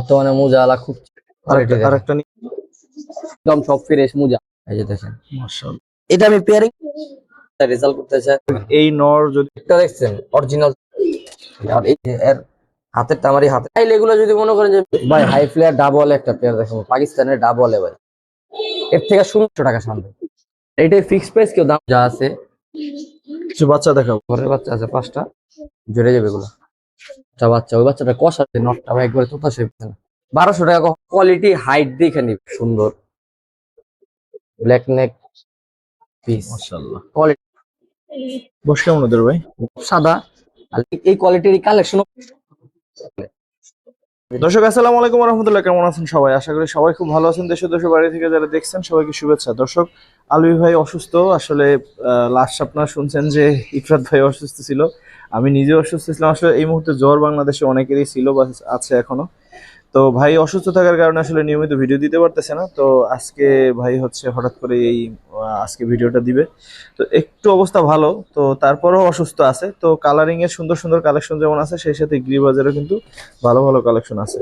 বর্তমানে মোজা আলা খুব আরেকটা একদম সব ফ্রেশ মোজা। এই যে দেখেন। মাশাআল্লাহ। এটা আমি পেয়ারিং রেজাল্ট করতে চাই। এই নর যদি এটা দেখছেন অরিজিনাল আর এই এর হাতের টামারি হাতে চাইলে এগুলো যদি মনে করেন যে ভাই হাই ফ্লেয়ার ডাবল একটা পেয়ার দেখেন পাকিস্তানের ডাবল ভাই। এর থেকে ষোলোশো টাকা সামনে। এইটাই ফিক্স প্রাইস কেউ দাম যা আছে। কিছু বাচ্চা দেখাবো ঘরের বাচ্চা আছে পাঁচটা। জুড়ে যাবে এগুলো। একটা বাচ্চা ওই বাচ্চাটা কষা নটটা ভাই একবারে তোতা শেপ বারোশো টাকা কোয়ালিটি হাইট দেখে নিবে। সুন্দর। ব্ল্যাক নেক পিস মাশাআল্লাহ। কোয়ালিটি বস কেমন ওদের ভাই? সাদা। এই কোয়ালিটির কালেকশন দর্শক আসসালামু আলাইকুম রহমতুল্লাহ কেমন আছেন সবাই? আশা করি সবাই খুব ভালো আছেন। দেশ ও দেশের বাড়ি থেকে যারা দেখছেন সবাইকে শুভেচ্ছা। দর্শক আলবি ভাই অসুস্থ। আসলে লাস্ট আপনারা শুনছেন যে ইফরাত ভাই অসুস্থ ছিল। আমি নিজে অসুস্থ ছিলাম। আসলে এই মুহূর্তে জ্বর বাংলাদেশে অনেকেরই ছিল বা আছে এখনও। তো ভাই অসুস্থ থাকার কারণে আসলে নিয়মিত ভিডিও দিতে পারতেছে না। তো আজকে ভাই হচ্ছে হঠাৎ করে এই আজকে ভিডিওটা দিবে। তো একটু অবস্থা ভালো, তো তারপরেও অসুস্থ আছে। তো কালারিং এর সুন্দর সুন্দর কালেকশন যেমন আছে, সেই সাথে গ্রিবাজারও কিন্তু ভালো ভালো কালেকশন আছে।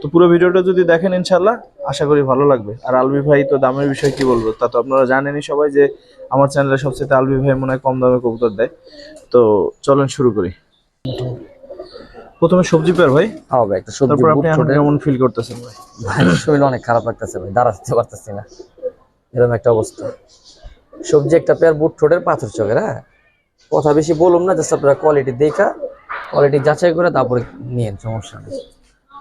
তো পুরো ভিডিওটা যদি দেখেন ইনশাল্লাহ আশা করি ভালো লাগবে। আর আলবি ভাই, তো দামের বিষয়ে কি বলব? তা তো আপনারা জানেনই সবাই যে আমার চ্যানেলে সবচেয়ে আলবি ভাই মনে হয় কম দামে কবুতর দেয়। তো চলেন শুরু করি। প্রথমে সবজি পেয়ার ভাই? হবে একটা সবজি তারপর আপনি কেমন ফিল করতেছেন ভাই? ভাই শরীর অনেক খারাপ লাগতেছে ভাই দাঁড়াতে পারতেছি না। এরকম একটা অবস্থা। সবজি একটা পেয়ার বুট ঠোঁটের পাথর চোখের হ্যাঁ? কথা বেশি বলুম না জাস্ট আপনারা কোয়ালিটি দেখা কোয়ালিটি যাচাই করে তারপরে নিয়েন সমস্যা নেই।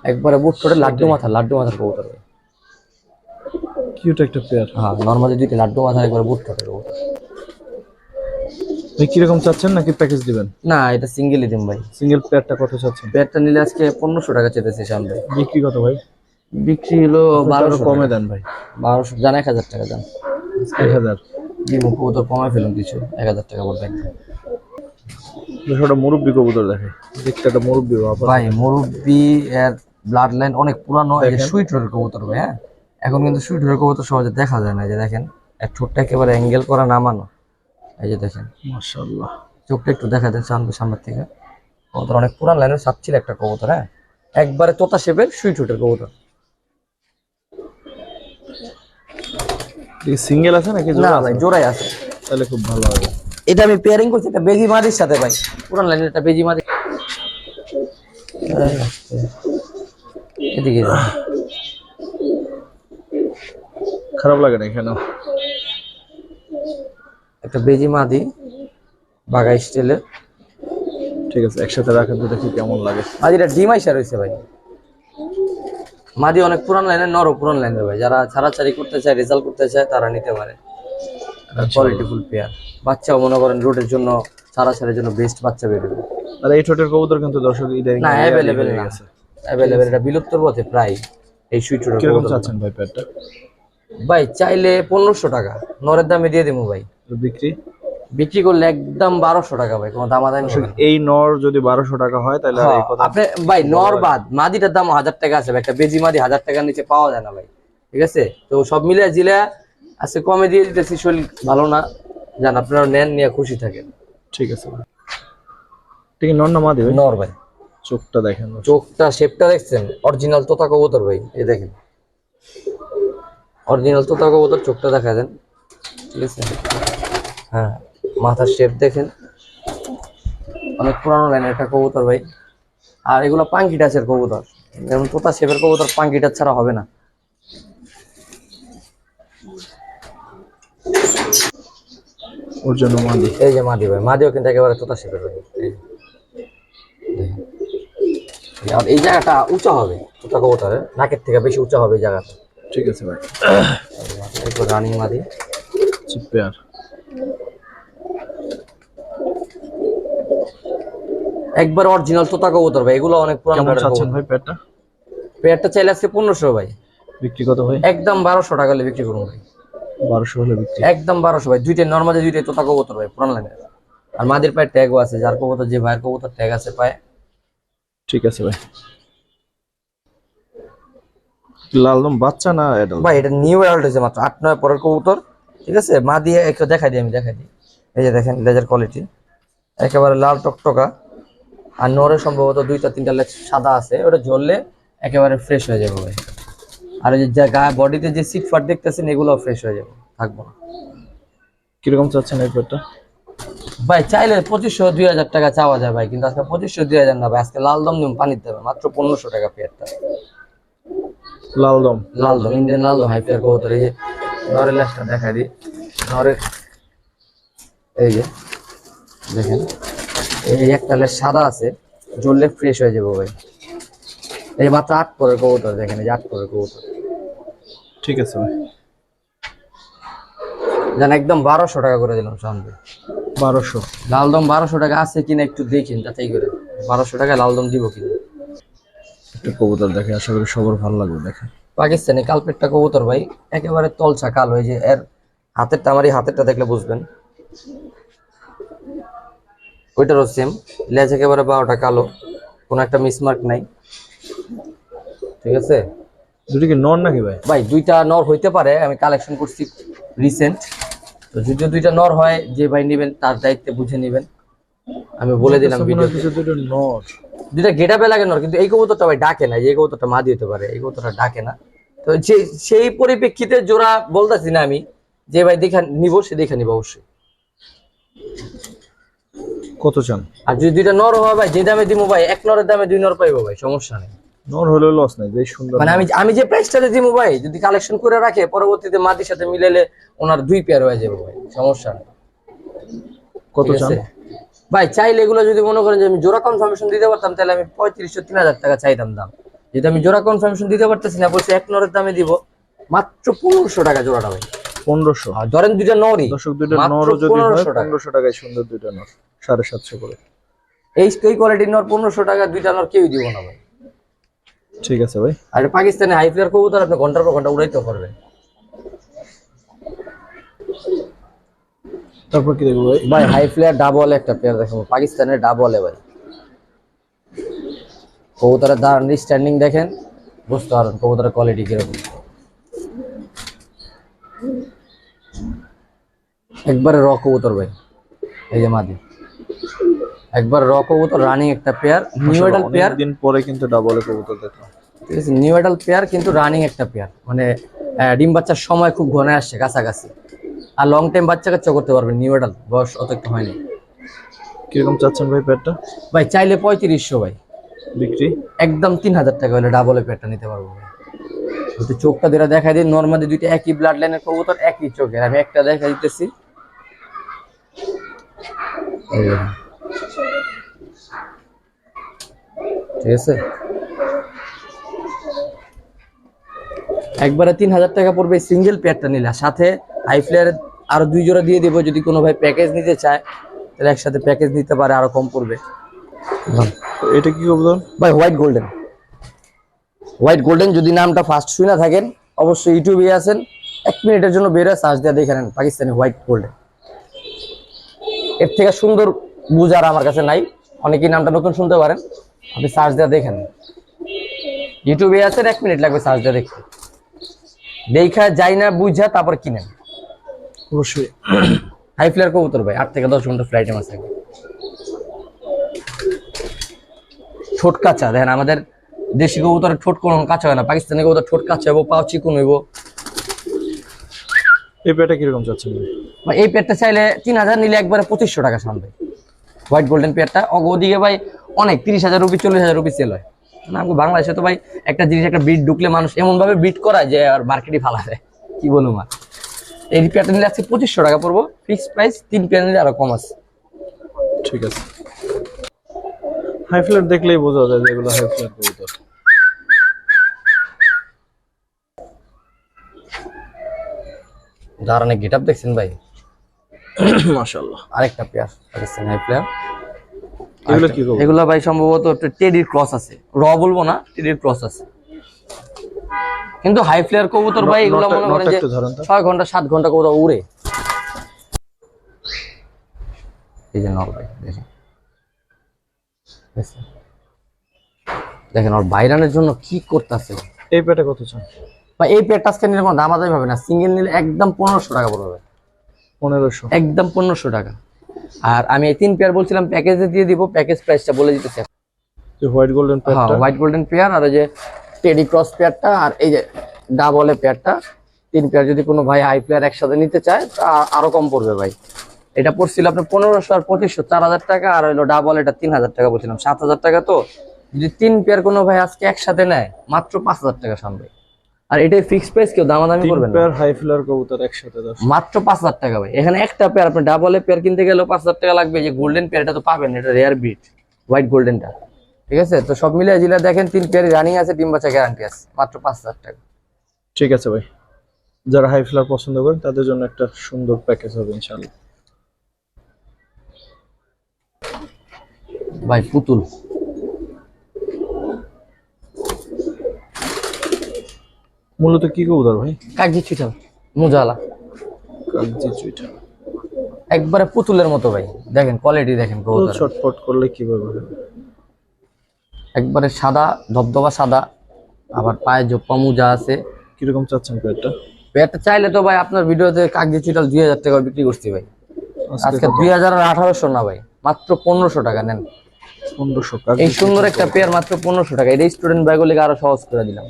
একবারে বুট ঠোঁটের লাড্ডু মাথা লাড্ডু মাথার কবুতর ভাই। কিউট একটা পেয়ার। হ্যাঁ নর্মালি দুইটা লাড্ডু মাথা একবারে বুট ঠোঁটের কবুতর। ভাই কীরকম চাচ্ছেন নাকি প্যাকেজ দিবেন? না এটা সিঙ্গেলই দিন ভাই। সিঙ্গেল পেয়ারটা কত চাচ্ছেন? পেয়ারটা নিলে আজকে পনেরোশো টাকা চেতেছে শাম ভাই। বিক্রি কত ভাই? বিক্রি হলো বারো বারোশো কমে দেন ভাই। বারোশো জান এক হাজার টাকা জান। এক হাজার। কবুতর কমায় ফেলুন কিছু এক হাজার টাকা একদম। দুশোটা মুরব্বি কবুতর দেখে। দেখতে একটা মুরব্বি ভাই মুরব্বি এর ব্লাড লাইন অনেক পুরানো এই সুইটরের কবুতর ভাই হ্যাঁ? এখন কিন্তু সুইটরের কবুতর সহজে দেখা যায় না যে দেখেন ঠোঁটটা একেবারে অ্যাঙ্গেল করা নামানো এই যে দেখেন। মাশাআল্লাহ। চোখটা একটু দেখা দেন সামনে সামনের থেকে কবুতর অনেক পুরান লাইনের সাপ ছিল একটা কবুতর হ্যাঁ? একবারে তোতা শেপের সুইটরের কবুতর। সিঙ্গেল আছে নাকি না ভাই? জোড়াই আছে। তাহলে খুব ভালো হবে। এটা আমি পেয়ারিং করছি একটা বেজি মাদির সাথে ভাই। পুরান লাইনের একটা বেজি মাদি। এদিকে খারাপ লাগে না এখানে একটা বেজি মাদি বাগা স্টাইলের ঠিক আছে একসাথে রাখেন তো দেখি কেমন লাগে। মাদিটা ডিম আইসা রয়েছে ভাই। মাদি অনেক পুরান লাইনের নর পুরান লাইনের ভাই। যারা ছাড়াছাড়ি করতে চায় রেজাল্ট করতে চায় তারা নিতে পারে। কোয়ালিটিফুল পেয়ার বাচ্চাও মনে করেন রোডের জন্য ছাড়াছাড়ির জন্য বেস্ট বাচ্চা বেরোবে আর এই ঠোঁটের কবুতর কিন্তু দর্শক ইদারিং না অ্যাভেলেবেল না। অ্যাভেলেবেল এটা বিলুপ্তর পথে প্রায় এই সুইট কীরকম চাচ্ছেন ভাই প্যাডটা ভাই চাইলে পনেরোশো টাকা। নরের দামে দিয়ে দেবো ভাই। বিক্রি? বিক্রি করলে একদম বারোশো টাকা ভাই কোনো হবে এই নর যদি বারোশো টাকা হয় তাহলে কথা আপনি ভাই নর বাদ মাদিটার দাম হাজার টাকা আছে ভাই একটা বেজি মাদি হাজার টাকার নিচে পাওয়া যায় না ভাই ঠিক আছে? তো সব মিলে জিলে আজকে কমে দিয়ে দিতেছি শরীর ভালো না জান আপনারা নেন নিয়ে খুশি থাকেন। ঠিক আছে ঠিক নর না মাদি নর ভাই। চোখটা দেখেন চোখটা শেপটা দেখছেন? অরিজিনাল তোতা কবুতর ভাই এই দেখেন। অরিজিনাল তোতা কবুতর চোখটা দেখা দেন ঠিক আছে? হ্যাঁ মাথার শেপ দেখেন। অনেক পুরানো লাইনের একটা কবুতর ভাই। আর এগুলো পাঙ্কি টাচের কবুতর। যেমন তোতা শেপের কবুতর পাঙ্কি টাচ ছাড়া হবে না। ওর জন্য মাদি। এই যে মাদি ভাই মাদিও কিন্তু একেবারে তোতা শেপের ভাই। এই আর এই জায়গাটা উঁচা হবে তোতা কবুতরের। নাকের থেকে বেশি উঁচা হবে এই জায়গাটা। ঠিক আছে ভাই। রানিং মাদি। Cheap pair. একবার অরিজিনাল তোতা কবুতর ভাই এগুলো অনেক পুরানো কেমন চাচ্ছেন ভাই প্যাডটা পেয়ারটা চাইলে আজকে পনেরোশো ভাই। বিক্রি কত ভাই? একদম বারোশো টাকা হলে বিক্রি করুন ভাই। বারোশো হলে বিক্রি। একদম বারোশো ভাই দুইটাই নর্মালি দুইটাই তোতা কবুতর ভাই পুরান লাইনের। আর মাদির পায়ে ট্যাগও আছে যার কবুতর যে ভাইয়ের কবুতর ট্যাগ আছে পায়ে। ঠিক আছে ভাই। লালদম বাচ্চা না অ্যাডাল্ট ভাই এটা নিউ অ্যাডাল্ট হয়েছে মাত্র আট নয় পরের কবুতর। ঠিক আছে? মা দিয়ে একটু দেখাই দিই আমি দেখাই দিই। এই যে দেখেন লেজার কোয়ালিটি একেবারে লাল টকটকা। আর নরে সম্ভবত দুইটা তিনটা লেজ সাদা আছে। ওটা জ্বললে একেবারে ফ্রেশ হয়ে যাবে ভাই। আর এই যে গায়ে বডিতে যে সিট ফাট দেখতেছেন এগুলোও ফ্রেশ হয়ে যাবে। থাকব না। কীরকম চাচ্ছেন এই পেয়ারটা ভাই চাইলে পঁচিশশো দুই হাজার টাকা চাওয়া যায় ভাই কিন্তু আজকে পঁচিশশো দুই হাজার না ভাই আজকে লাল দম দিম পানির দেবে মাত্র পনেরোশো টাকা পেয়ারটা। লাল দম। লাল দম ইন্ডিয়ান লাল দম হাই পেয়ার কবুতর এই যে নরের লেসটা দেখা দিই। নরের এই যে দেখেন এই একটা লেস সাদা আছে জ্বললে ফ্রেশ হয়ে যাবে ভাই। এই মাত্র আট পরের কবুতর দেখেন এই আট পরের কবুতর। ঠিক আছে ভাই। যেন একদম বারোশো টাকা করে দিলাম সামনে। বারোশো। লালদম বারোশো টাকা আছে কিনা একটু দেখেন যাচাই করে। বারোশো টাকায় লালদম দিব কিনা। একটা কবুতর দেখে আশা করি সবার ভালো লাগবে দেখে। পাকিস্তানি কালপেটটা কবুতর ভাই একেবারে তলছা কালো এই যে এর হাতেরটা আমার এই হাতেরটা দেখলে বুঝবেন। ওইটারও সেম লেজ একেবারে বারোটা কালো কোনো একটা মিসমার্ক নাই। ঠিক আছে? দুটি কি নন নাকি ভাই? ভাই দুইটা নর হইতে পারে আমি কালেকশন করছি রিসেন্ট তো যদি দুইটা নর হয় যে ভাই নেবেন তার দায়িত্বে বুঝে নেবেন। আমি বলে দিলাম ভিডিও দুটো গেটাবে লাগে নর কিন্তু এই কবুতরটা ভাই ডাকে না এই কবুতরটা মা দিতে পারে এই কবুতরটা ডাকে না। তো যে সেই পরিপ্রেক্ষিতে জোড়া বলতেছি না আমি যে ভাই দেখা নিব সে দেখে নিব অবশ্যই। কত চান? আর যদি দুইটা নর হয় ভাই যে দামে দিব ভাই এক নরের দামে দুই নর পাইবো ভাই সমস্যা নেই। নর হলেও লস নাই বেশ সুন্দর মানে আমি আমি যে প্রাইসটাতে দিব ভাই যদি কালেকশন করে রাখে পরবর্তীতে মাটির সাথে মিলাইলে ওনার দুই পেয়ার হয়ে যাবে ভাই সমস্যা নেই। কত চান? ভাই চাইলে এগুলো যদি মনে করেন যে আমি জোড়া কনফার্মেশন দিতে পারতাম তাহলে আমি পঁয়ত্রিশশো তিন হাজার টাকা চাইতাম দাম। যদি আমি জোড়া কনফার্মেশন দিতে পারতেছি না বলছি এক নরের দামে দিব। মাত্র পনেরোশো টাকা জোড়াটা ভাই। পনেরোশো। আর ধরেন দুইটা নরই। দর্শক দুইটা নরও যদি 1500 টাকা। পনেরোশো টাকায় সুন্দর দুইটা নর সাড়ে সাতশো করে। এই এই কোয়ালিটির নর পনেরোশো টাকা দুইটা নর কেউই দিব না ভাই। ঠিক আছে ভাই। আর পাকিস্তানে হাই ফ্লেয়ার কবুতর আপনি ঘণ্টার পর ঘণ্টা উড়াইতে পারবেন। তারপর কি দেখব? ভাই ভাই হাই ফ্লেয়ার ডাবল একটা পেয়ার দেখাবো পাকিস্তানের ডাবলে ভাই। কবুতরের দাঁড়ান স্ট্যান্ডিং দেখেন বুঝতে পারেন কবুতরের কোয়ালিটি কীরকম। একবারে র কবুতর ভাই এই যে মাদি। একবার র কবুতর রানিং একটা পেয়ার নিউ এডাল পেয়ার দিন পরে কিন্তু ডাবলে কবুতর দেখলাম। ঠিক আছে নিউ এডাল পেয়ার কিন্তু রানিং একটা পেয়ার মানে ডিম বাচ্চার সময় খুব ঘনে আসছে কাছাকাছি। আর লং টাইম বাচ্চা কাচ্চা করতে পারবেন নিউ এডাল বয়স অত একটু হয়নি। কীরকম চাচ্ছেন ভাই প্যাডটা ভাই চাইলে পঁয়ত্রিশশো ভাই। বিক্রি? একদম তিন হাজার টাকা হলে ডাবলে পেটটা নিতে পারব ভাই। একটু চোখটা যেটা দেখা দিই নর্মালি দুইটা একই ব্লাড লাইনের কবুতর একই চোখের। আমি একটা দেখা দিতেছি। ঠিক আছে? একবারে তিন হাজার টাকা পড়বে সিঙ্গেল পেয়ারটা নিলে। সাথে হাই ফ্লেয়ার আরও দুই জোড়া দিয়ে দেবো যদি কোনো ভাই প্যাকেজ নিতে চায় তাহলে একসাথে প্যাকেজ নিতে পারে আরও কম পড়বে। এটা কি কবুতর? ভাই হোয়াইট গোল্ডেন হোয়াইট গোল্ডেন যদি নামটা ফার্স্ট শুনে থাকেন অবশ্যই ইউটিউবে আছেন এক মিনিটের জন্য বেরোয় সার্চ দেওয়া দেখে নেন পাকিস্তানি হোয়াইট গোল্ডেন এর থেকে সুন্দর বুঝার আমার কাছে নাই অনেকেই নামটা নতুন শুনতে পারেন আপনি সার্চ দিয়ে দেখেন ইউটিউবে আছেন এক মিনিট লাগবে সার্চ দেওয়া দেখতে। দেখা যাই না বুঝা তারপর কিনেন। অবশ্যই। হাই ফ্লেয়ার কবুতর ভাই আট থেকে দশ ঘণ্টা ফ্লাইট আমার থাকবে ঠোঁট কাঁচা দেখেন আমাদের দেশি কবুতরের ঠোঁট কোনো কাঁচা হয় না পাকিস্তানি কবুতর ঠোঁট কাঁচা হব পাও চিকুন হইব। এই প্যাডটা কীরকম চাচ্ছেন ভাই? এই পেয়ারটা চাইলে তিন হাজার নিলে একবারে পঁচিশশো টাকা সামনে হোয়াইট গোল্ডেন পেয়ারটা ওদিকে ভাই অনেক তিরিশ হাজার রুপি চল্লিশ হাজার রুপি সেল হয়। না আমাকে বাংলাদেশে তো ভাই একটা জিনিস একটা বিট ঢুকলে মানুষ এমন ভাবে বিট করায় যে আর মার্কেটে ফালা যায় কি বলব মা এই পেয়ারটা নিলে আজকে পঁচিশশো টাকা পড়ব। ফিক্স প্রাইস তিন পেয়ার নিলে আরও কম আছে। ঠিক আছে। হাই ফ্লেয়ার দেখলেই বোঝা যায় যে এগুলো হাই ফ্লেয়ার কবুতর দাঁড়ানে গেট আপ দেখছেন ভাই? মাশাআল্লাহ। আরেকটা পেয়ার পাকিস্তানি হাই প্লেয়ার এগুলো কি এগুলো ভাই সম্ভবত একটু টেডির ক্রস আছে। র বলব না টেডির ক্রস আছে। কিন্তু হাই ফ্লেয়ার কবুতর ভাই এগুলো মনে করেন যে। ছয় ঘণ্টা সাত ঘণ্টা কবুতর উড়ে। এই যে নর ভাই দেখেন। দেখেন। ওর বাইরানের জন্য কি করতেছে। এই প্যাডটা কত চান? বা এই পেয়ারটা আজকে নিলে কোনো দাম আদায় হবে না। সিঙ্গেল নিলে একদম পনেরোশো টাকা পড়বে। পনেরোশো। একদম পনেরোশো টাকা। আর আমি এই তিন পেয়ার বলছিলাম প্যাকেজে দিয়ে দিব প্যাকেজ প্রাইসটা বলে দিতেছি। হোয়াইট গোল্ডেন হ্যাঁ হোয়াইট গোল্ডেন পেয়ার আর ওই যে টেডি ক্রস পেয়ারটা আর এই যে ডাবলে পেয়ারটা তিন পেয়ার যদি কোনো ভাই হাই প্লেয়ার একসাথে নিতে চায় তা আরও কম পড়বে ভাই। এটা পড়ছিল আপনার পনেরোশো আর পঁচিশশো চার হাজার টাকা আর হলো ডাবল এটা তিন হাজার টাকা বলছিলাম সাত হাজার টাকা তো। যদি তিন পেয়ার কোনো ভাই আজকে একসাথে নেয় মাত্র পাঁচ হাজার টাকা সামনে। আর এটাই ফিক্সড প্রাইস কেউ দামাদামি করবেন পেয়ার হাই ফ্লার কবুতর একসাথে মাত্র পাঁচ হাজার টাকা ভাই। এখানে একটা পেয়ার আপনি ডাবলে পেয়ার কিনতে গেলেও পাঁচ হাজার টাকা লাগবে যে গোল্ডেন পেয়ারটা তো পাবেন এটা রেয়ার বিট হোয়াইট গোল্ডেনটা ঠিক আছে? তো সব মিলিয়ে জিলা দেখেন তিন পেয়ার রানিং আছে ডিম বাচ্চা গ্যারান্টি আছে মাত্র পাঁচ হাজার টাকা। ঠিক আছে ভাই। যারা হাই ফ্লার পছন্দ করেন তাদের জন্য একটা সুন্দর প্যাকেজ হবে ইনশাআল্লাহ। ভাই পুতুল। মূলত কি কবুতর ভাই? কাগজি ছিটাল মুজালা। কাগজি চুইটা একবারে পুতুলের মতো ভাই দেখেন কোয়ালিটি দেখেন তো কবুতরের। ছটফট করলে কীভাবে হবে? একবারে সাদা ধবধবা সাদা। আবার পায়ে জোপ্পা মুজা আছে। কীরকম চাচ্ছেন পেয়ারটা পেয়ারটা চাইলে তো ভাই আপনার ভিডিওতে কাগজি চিটাল দুই হাজার টাকা বিক্রি করছি ভাই। আজকে দুই হাজার আর আঠারোশো না ভাই মাত্র পনেরোশো টাকা নেন। পনেরোশো এই সুন্দর একটা পেয়ার মাত্র পনেরোশো টাকা এটা স্টুডেন্ট ব্যাগগুলিকে আরও সহজ করে দিলাম।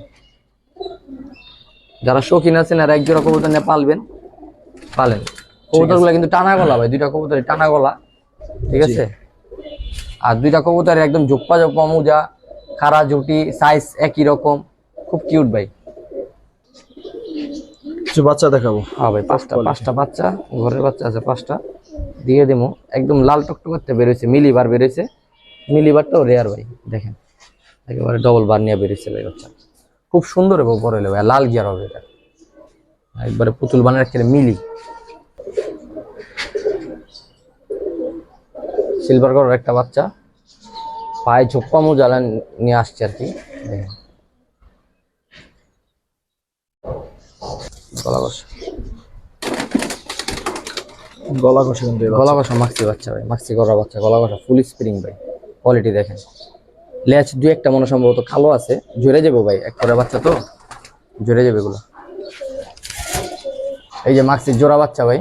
যারা শৌখিন আছেন আর এক জোড়া কবুতর নিয়ে পালবেন পালেন। কবুতরগুলো কিন্তু টানা গলা ভাই দুইটা কবুতর টানা গলা। ঠিক আছে? আর দুইটা কবুতর একদম জোপ্পা জোপ্পা মুজা খারা জুটি সাইজ একই রকম। খুব কিউট ভাই। কিছু বাচ্চা দেখাবো? হ্যাঁ ভাই পাঁচটা পাঁচটা বাচ্চা ঘরের বাচ্চা আছে পাঁচটা। দিয়ে দেবো একদম লাল টকটকাতে বেরোয়েছে মিলিবার বেরোয়েছে মিলিবারটাও রেয়ার ভাই দেখেন। একেবারে ডবল বার নিয়ে বেরিয়েছে ভাই বাচ্চা। খুব সুন্দর এবং বড় হলে ভাই লাল গিয়ার হবে এটা। একবারে পুতুল বানিয়ে রাখছে মিলি। সিলভার কালার একটা বাচ্চা। পায়ে ঝোপ্পা মোজালা নিয়ে আসছে আর কি। গলা বসা গলা কষে কিন্তু গলা কষা মাক্সি বাচ্চা ভাই মাক্সি করা বাচ্চা গলা কষা ফুল স্প্রিং ভাই। কোয়ালিটি দেখেন। লেজ দু একটা মনে সম্ভবত কালো আছে। জোরে যাব ভাই এক করে বাচ্চা তো। জোরে যাবে এগুলো। এই যে মাক্সি জোড়া বাচ্চা ভাই।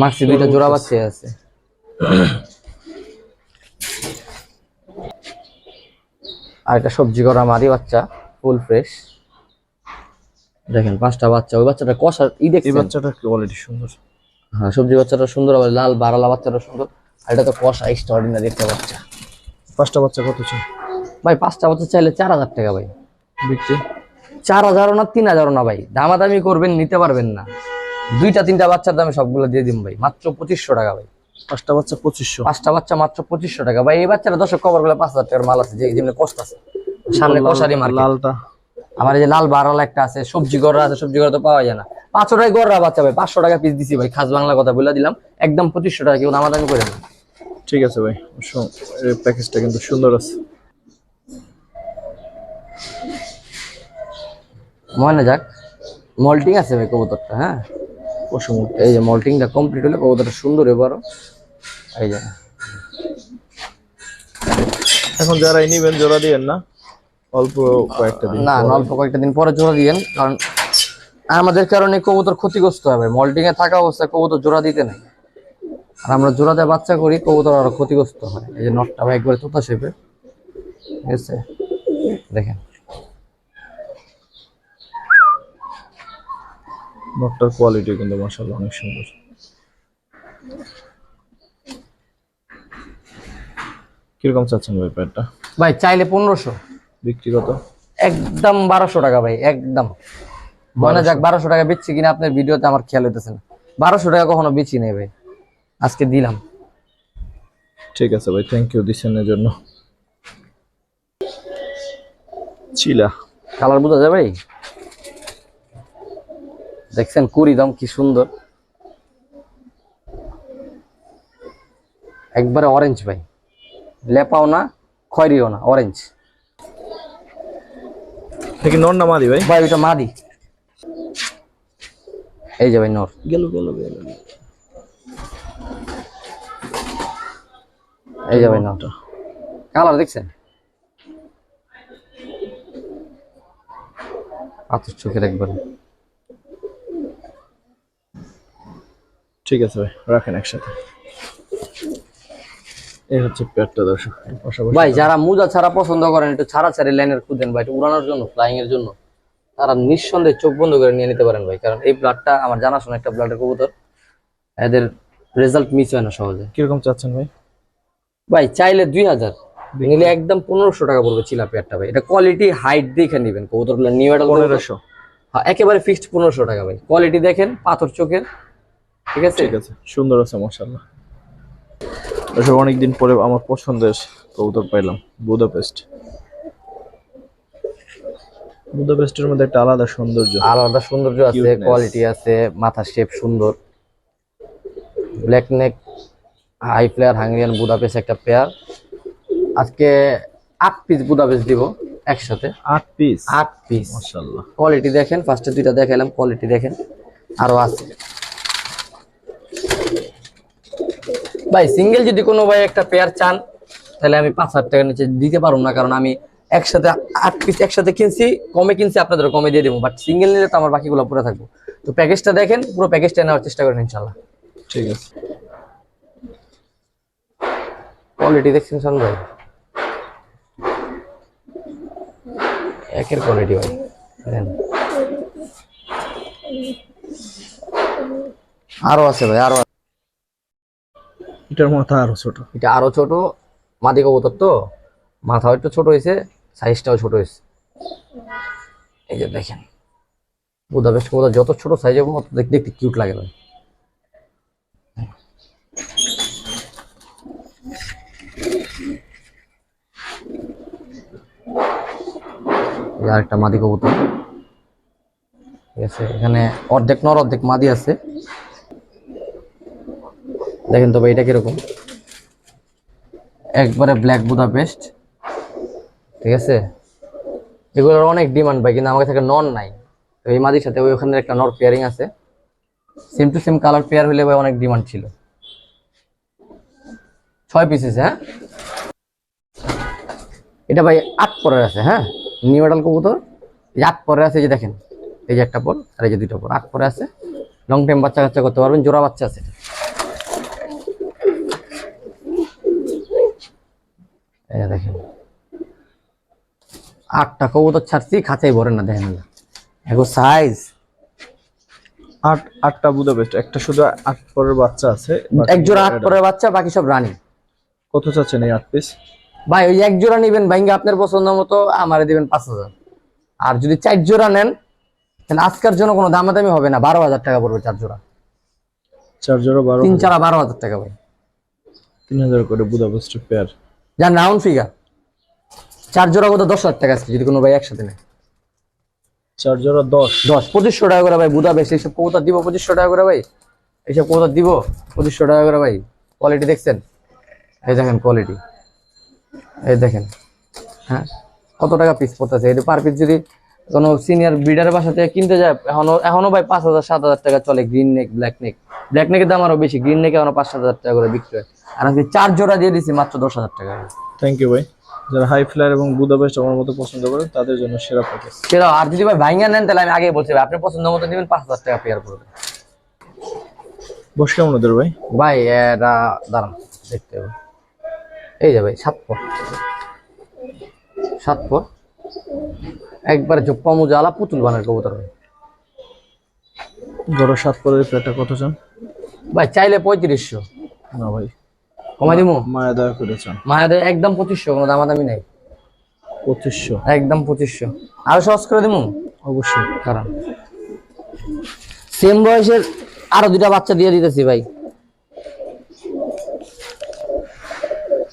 মাক্সি দুইটা জোড়া বাচ্চা আছে। আর একটা সবজি করা মারি বাচ্চা ফুল ফ্রেশ দেখেন পাঁচটা বাচ্চা। ওই বাচ্চাটা কষা ই এই দেখছেন বাচ্চাটার কোয়ালিটি সুন্দর। হ্যাঁ সবজি বাচ্চাটা সুন্দর আবার লাল বারালা বাচ্চাটা সুন্দর। আর এটা তো কষা এক্সট্রাঅর্ডিনারি একটা বাচ্চা। পাঁচটা বাচ্চা কত চাই? ভাই পাঁচটা বাচ্চা চাইলে চার হাজার টাকা ভাই। বিক্রি? চার হাজারও না তিন হাজারও না ভাই। দামাদামি করবেন নিতে পারবেন না। দুইটা তিনটা বাচ্চার দামে সবগুলো দিয়ে দিন ভাই। মাত্র পঁচিশশো টাকা ভাই। পাঁচটা বাচ্চা পঁচিশশো। পাঁচটা বাচ্চা মাত্র পঁচিশশো টাকা। ভাই এই বাচ্চাটা দশক কভারগুলো পাঁচ হাজার টাকার মাল আছে যে যেমনি কষ্ট আছে। সামনে কষারি মার্কেট লালটা। আমার এই যে লাল বারালা একটা আছে সবজি গড়া আছে সবজি গড়া তো পাওয়া যায় না। পাঁচশো টাকা গড়া বাচ্চা ভাই পাঁচশো টাকা পিস দিছি ভাই খাস বাংলা কথা বলে দিলাম। একদম পঁচিশশো টাকা কেউ দামাদামি করে না। ঠিক আছে ভাই প্যাকেজটা কিন্তু সুন্দর আছে। মনে যাক। মল্টিং আছে ভাই কবুতরটা হ্যাঁ? এই যে মল্টিংটা কমপ্লিট হলে কবুতরটা সুন্দর এবারও। এই যে। এখন যারাই নিবেন জোড়া দিয়েন না? অল্প কয়েকটা দিন না না, অল্প কয়েকটা দিন পরে জোড়া দিয়েন কারণ আমাদের কারণে কবুতর ক্ষতিগ্রস্ত হবে। মল্টিং এ থাকা অবস্থায় কবুতর জোড়া দিতে নাই। আর আমরা জোড়া দেওয়া বাচ্চা করি কবুতর আরও ক্ষতিগ্রস্ত হয়। এই যে নটটা ভাই একবারে তোতা শেপে ঠিক আছে? দেখেন। নটটার কোয়ালিটি কিন্তু মাশাআল্লাহ অনেক সুন্দর। কীরকম চাচ্ছেন ভাই প্যাডটা ভাই চাইলে পনেরোশো। বিক্রি কত? একদম বারোশো টাকা ভাই একদম। মনে যাক বারোশো। টাকা বেচছি কিনা আপনার ভিডিওতে আমার খেয়াল হইতেছে না। বারোশো টাকা কখনো বেচি নেই ভাই আজকে দিলাম। ঠিক আছে ভাই থ্যাংক ইউ দিচ্ছেনের জন্য। চিলা কালার বোঝা যায় ভাই? দেখছেন কুড়ি দাম কি সুন্দর। একবারে অরেঞ্জ ভাই। লেপাও না খয়রিও না অরেঞ্জ দেখি নর না মাদি ভাই? ভাই ওইটা মাদি। এই যে ভাই নর। গেল গেল গেল। এই যে ভাই নর। কালার দেখছেন? পাথর চোখের একবারে। ঠিক আছে ভাই রাখেন একসাথে। এই হচ্ছে পেয়ারটা দর্শক ভাই যারা মুজা ছাড়া পছন্দ করেন একটু ছাড়া ছাড়ি লাইনের খুঁজেন ভাই উড়ানোর জন্য ফ্লাইং এর জন্য তারা নিঃসন্দেহে চোখ বন্ধ করে নিয়ে নিতে পারেন ভাই কারণ এই ব্লাডটা আমার জানাশোনা একটা ব্লাডের কবুতর এদের রেজাল্ট মিস হয় না সহজে। কীরকম চাচ্ছেন ভাই? ভাই চাইলে দুই হাজার নিলে একদম পনেরোশো টাকা পড়বে চিলা পেয়ারটা ভাই এটা কোয়ালিটি হাইট দেখে নেবেন কবুতরগুলো নিউ এডাল পনেরোশো। হ্যাঁ একেবারে ফিক্সড পনেরোশো টাকা ভাই কোয়ালিটি দেখেন পাথর চোখের ঠিক আছে? ঠিক আছে সুন্দর আছে মশাল্লাহ দর্শক অনেকদিন পরে আমার পছন্দের কবুতর পাইলাম বুদাপেস্ট। বুদাপেস্টের মধ্যে একটা আলাদা সৌন্দর্য। আলাদা সৌন্দর্য আছে কোয়ালিটি আছে মাথা শেপ সুন্দর। Black neck high player Hungarian Budapest একটা পেয়ার আজকে আট পিস বুদাপেস্ট দিব একসাথে। আট পিস আট পিস মাশাল্লাহ কোয়ালিটি দেখেন ফার্স্টে দুইটা দেখাইলাম কোয়ালিটি দেখেন। আরও আছে। ভাই সিঙ্গেল যদি কোনো ভাই একটা পেয়ার চান তাহলে আমি পাঁচ হাজার টাকার নিচে দিতে পারব না কারণ আমি একসাথে আট পিস একসাথে কিনছি কমে কিনছি আপনাদের কমে দিয়ে দেবো বাট সিঙ্গেল নিলে তো আমার বাকিগুলো পুরো থাকব। তো প্যাকেজটা দেখেন পুরো প্যাকেজটা নেওয়ার চেষ্টা করেন ইনশাল্লাহ ঠিক আছে। কোয়ালিটি দেখছেন শান ভাই? একের কোয়ালিটি ভাই দেন আরও আছে ভাই আরও আছে। এটার মাথা আরও ছোট। এটা আরও ছোট, মাদি কবুতর তো। মাথাও একটু ছোট হয়েছে সাইজটাও ছোট হয়েছে এই যে দেখেন, বুদাপেস্ট কবুতর, যত ছোট সাইজ হবে তত দেখতে দেখতে কিউট লাগে এই আরেকটা মাদি কবুতর। ঠিক আছে, এখানে অর্ধেক নর, অর্ধেক মাদি আছে। দেখেন তো ভাই, এটা কীরকম? একবারে ব্ল্যাক বুদা পেস্ট ঠিক আছে? এগুলোর অনেক ডিমান্ড ভাই, কিন্তু আমাকে থেকে নন নাই। তো এই মাদির সাথে ওই ওখানে একটা নর পেয়ারিং আছে। Same to same colour pair হলে ভাই অনেক ডিমান্ড ছিল। ছয় পিসেস হ্যাঁ? এটা ভাই আট পরের আছে হ্যাঁ? নিউ মডেল কবুতর। এই আট পরে আছে যে দেখেন। এই যে একটা পর, আর এই যে দুইটা পর। আট পরে আছে। লং টাইম বাচ্চা কাচ্চা করতে পারবেন, জোড়া বাচ্চা আছে। যে দেখেন। আটটা কবুতর ছাড়ছি খাঁচাই ভরেন না দেখেন এখন সাইজ আট আটটা বুদাপেস্ট একটা শুধু আট পরের বাচ্চা আছে এক জোড়া আট পরের বাচ্চা বাকি সব রানি। কত চাচ্ছেন এই আট পিস ভাই ওই এক জোড়া নিবেন ভাইঙ্গে আপনার পছন্দ মতো আমারে দিবেন পাঁচ হাজার। আর যদি চার জোড়া নেন তাহলে আজকের জন্য কোনো দামাদামি হবে না বারো হাজার টাকা পড়বে চার জোড়া। চার জোড়া বারো তিন চারা বারো হাজার টাকা ভাই। তিন হাজার করে বুদাপেস্টের পেয়ার যার রাউন্ড ফিগার চার জোড়া কত দশ হাজার টাকা আছে যদি কোনো ভাই একসাথে নেয়। চার জোড়া দশ। দশ পঁচিশশো টাকা করে ভাই বুধা বেশি এইসব কবুতর দিব পঁচিশশো টাকা করে ভাই? এইসব কবুতর দিব পঁচিশশো টাকা করে ভাই? কোয়ালিটি দেখছেন? এই দেখেন কোয়ালিটি এই দেখেন হ্যাঁ? কত টাকা পিস পড়তেছে? এটা পার পিস যদি কোনো সিনিয়র ব্রিডারের বাসা থেকে কিনতে যায় এখনও এখনও ভাই পাঁচ হাজার সাত হাজার টাকা চলে green neck black neck black নেকের দাম আরও বেশি গ্রিন নেকে এখনও পাঁচ সাত হাজার টাকা করে বিক্রি হয়। আর আজকে চার জোড়া দিয়ে দিছি মাত্র দশ হাজার টাকা। থ্যাংক ইউ ভাই। যারা হাই ফ্লায়ার এবং বুদাপেস্ট আমার মতো পছন্দ করেন তাদের জন্য সেরা প্যাকেজ সেটা আর যদি ভাই ভাইঙ্গা নেন তাহলে আমি আগে বলছি ভাই, আপনি পছন্দ মতো নেবেন পাঁচ হাজার টাকা পেয়ার পড়বে বস কেমন ওদের ভাই? ভাই এটা দাঁড়ান দেখতে হবে। এই যে ভাই সাত পর। সাত পর। একবার জপ্পা মুজালা পুতুল বানার কবুতর ভাই। ধরো সাত পরের পেয়ারটা কত চান? ভাই চাইলে পঁয়ত্রিশশো। না ভাই। কমাই দিবো মায়া দয়া করে চান মায়াদের একদম পঁচিশশো কোনো দামাদামি নেই। পঁচিশশো। একদম পঁচিশশো। আরও সহজ করে দিবো অবশ্যই কারণ সেম বয়সের আরও দুটা বাচ্চা দিয়ে দিতেছি ভাই।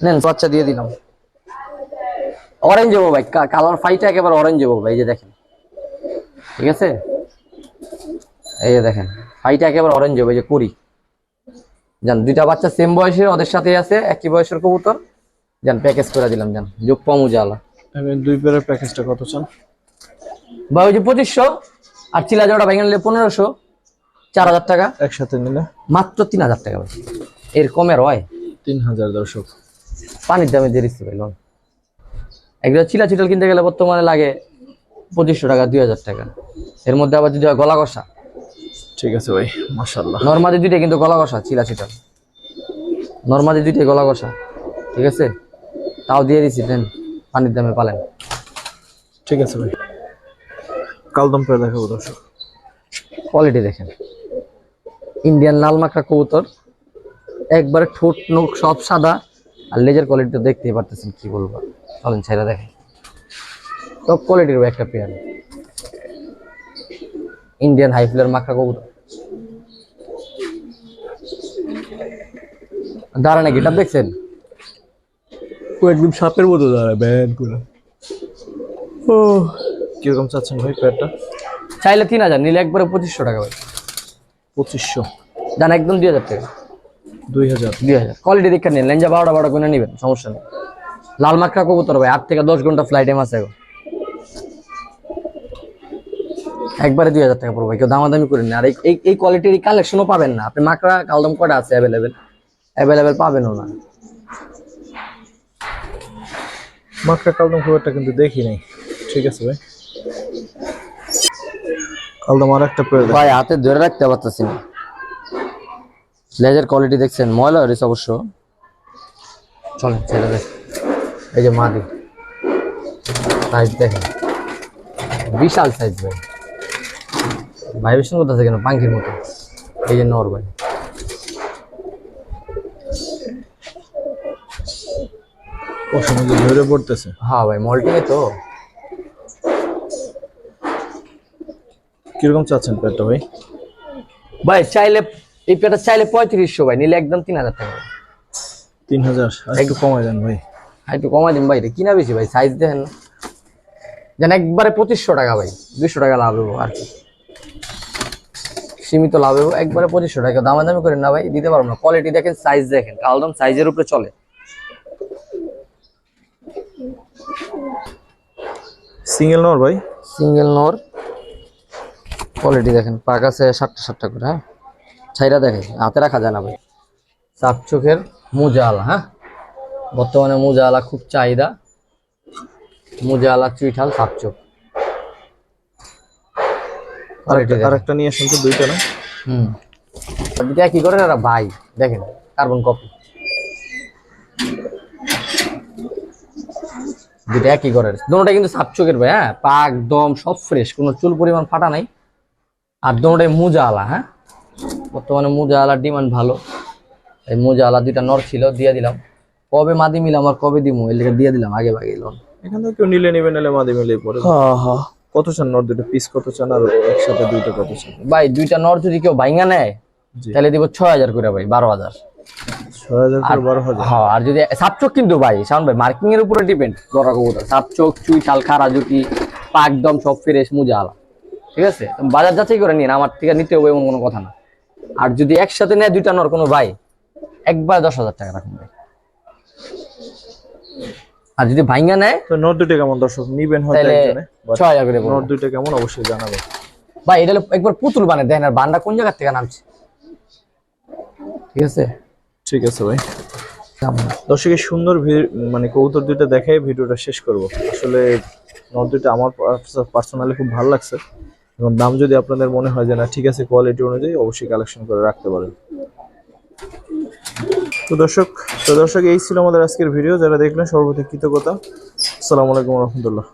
নেন বাচ্চা দিয়ে দিলাম। অরেঞ্জ হব ভাই কালার ফাইটা একেবারে অরেঞ্জ হব ভাই এই যে দেখেন। ঠিক আছে? এই যে দেখেন ফাইটা একেবারে অরেঞ্জ হবে এই যে করি যান দুইটা বাচ্চা সেম বয়সের ওদের সাথে আছে একই বয়সের কবুতর। যান প্যাকেজ করে দিলাম যান যোগ পামু জ্বালা আমি দুই পেয়ারের প্যাকেজটা কত চান? বা ওই যে পঁচিশশো আর চিলা জোড়া ভেঙে নিলে পনেরোশো চার হাজার টাকা। একসাথে নিলে? মাত্র তিন হাজার টাকা ভাই। এর কমের হয়। তিন হাজার দর্শক। পানির দামে দিয়ে দিচ্ছি ভাই লোন একদম চিলা চিটাল কিনতে গেলে বর্তমানে লাগে পঁচিশশো টাকা দুই হাজার টাকা। এর মধ্যে আবার যদি হয় গলা কষা ঠিক আছে ভাই মাশাল্লাহ নর্মাদি দুইটা কিন্তু গলা কষা চিলা চিটাল নর্মাদি দুইটাই গলা কষা ঠিক আছে? তাও দিয়ে দিছি দেন পানির দামে পালেন। ঠিক আছে ভাই। কালদম পেয়ার দেখাবো দর্শক। কোয়ালিটি দেখেন। ইন্ডিয়ান লাল মাকড়া কবুতর একবারে ঠোঁট নোখ সব সাদা আর লেজার কোয়ালিটি দেখতেই পারতেছেন কি বলব। চলেন ছেড়ে দেখেন। সব কোয়ালিটির একটা পেয়ার ইন্ডিয়ান হাইফ্লার মাকড়া কবুতর। দাঁড়া নাকি এটা দেখছেন? একদম সাপের মতো দাঁড়ায় ব্যান করে। ও। কীরকম চাচ্ছেন ভাই পেয়ারটা চাইলে তিন হাজার নিলে একবারে পঁচিশশো টাকা ভাই। পঁচিশশো। জান একদম দুই হাজার টাকা। দুই হাজার। দুই হাজার। কোয়ালিটি দেখে নিন লেঞ্জা বারোটা বারোটা করে নেবেন সমস্যা নেই। লাল মাকড়া কবুতর ভাই আট থেকে দশ ঘণ্টা ফ্লাইট টাইম আছে এখন। একবারে দুই হাজার টাকা পড়বে কেউ দামাদামি করে না। আর এই- এই এই কোয়ালিটির কালেকশনও পাবেন না। আপনি মাকড়া কালদম কটা আছে অ্যাভেলেবেল অ্যাভেলেবেল পাবেনও না। মাকড়া কালদম খুব একটা কিন্তু দেখি নাই। ঠিক আছে ভাই। কালদম আর একটা ভাই হাতে ধরে রাখতে পারতেছি না। লেজার কোয়ালিটি দেখছেন? ময়লা হয়েছে অবশ্য। চলেন ছেড়ে দেখ এই যে মাদি। সাইজ দেখেন। বিশাল সাইজ ভাই। ভাইব্রেশন করতেছে কেন? পাঙ্কির মতো। এই যে নর ভাই। ওর সঙ্গে ধরে পড়তেছে? হ্যাঁ ভাই মল্টিংয়ে তো। কীরকম চাচ্ছেন পেটটা ভাই? ভাই চাইলে এই পেটা চাইলে পঁয়ত্রিশশো ভাই নিলে একদম তিন হাজার টাকা। তিন হাজার একটু কমাই দেন ভাই। একটু কমাই দিন ভাই রে কিনা বেশি ভাই সাইজ দেখেন না। যেন একবারে পঁচিশশো টাকা ভাই দুইশো টাকা লাভ হব আর কি। সীমিত লাভ হব একবারে পঁচিশশো টাকা। দামাদামি করেন না ভাই দিতে পারব না। কোয়ালিটি দেখেন সাইজ দেখেন কালদম সাইজের উপরে চলে। সিঙ্গেল নর ভাই? সিঙ্গেল নর। কোয়ালিটি দেখেন পাক আছে সাতটা সাতটা করে হ্যাঁ? ছাইরা দেখেন হাতে রাখা যায় না ভাই। চাপ চোখের মোজা আলা হ্যাঁ? বর্তমানে মোজা আলা খুব চাহিদা। মোজা আলা চুইঠাল চাপ চোখ। কোয়ালিটি আর একটা নিয়ে আসেন তো দুইটা না? হুম। কি করে ভাই দেখেন কার্বন কপি দুটা একই করে দোনোটা কিন্তু ভাই হ্যাঁ? সব ফ্রেশ কোনো চুল পরিমাণ ফাটা নাই। আর দোনোটাই মোজা আলা হ্যাঁ? বর্তমানে মোজা আলার ডিমান্ড ভালো। এই মোজা আলা দুইটা নর ছিল দিয়ে দিলাম। কবে মাদি মিলাম আর কবে দিমু? এর লেগে দিয়ে দিলাম আগে ভাগে লোন এখান থেকে কেউ নিলে নিবে নাহলে মাদি মিলে পরে হ্যাঁ হ্যাঁ কত চান নর দুটো পিস কত চান আর একসাথে দুইটা কত চান? ভাই দুইটা নর যদি কেউ ভাইঙ্গা নেয় তাহলে দিব ছয় হাজার করে ভাই বারো হাজার। হ্যাঁ আর যদি সাপচোক কিন্তু ভাই শাওন ভাই মার্কিং এর উপরে ডিপেন্ড ধরা কবুতর। সাপচোক চুই চাল খারা জুটি পাকদম সব ফ্রেশ মুজা আলা। ঠিক আছে? বাজার যাচাই করে নিন আমার থেকে নিতে হবে এমন কোনো কথা না। আর যদি একসাথে নেয় দুইটা নর কোনো ভাই একবার দশ হাজার টাকা রাখুন ভাই। আর যদি ভাইঙ্গা নেয় তো নর দুটো কেমন দর্শক? নিবেন হয়তো একজনে but ছয় হাজার করে পড়বে। নর দুটো কেমন? অবশ্যই জানাবে। ভাই এটা একবার পুতুল বানায় দেন আর বান্ডা কোন জায়গা থেকে নামছে। ঠিক আছে? ঠিক আছে ভাই। দর্শকের সুন্দর মানে কবুতর দুইটা দেখাই ভিডিওটা শেষ করব। আসলে নর দুইটা আমার পার্সোনালি খুব ভালো লাগছে। এবং দাম যদি আপনাদের মনে হয় যে না ঠিক আছে কোয়ালিটি অনুযায়ী অবশ্যই কালেকশন করে রাখতে পারেন। তো দর্শক তো দর্শক, এই ছিল আমাদের আজকের ভিডিও যারা দেখলেন সর্বপ্রতি কৃতজ্ঞতা। আসসালামু আলাইকুম রহমতুল্লাহ।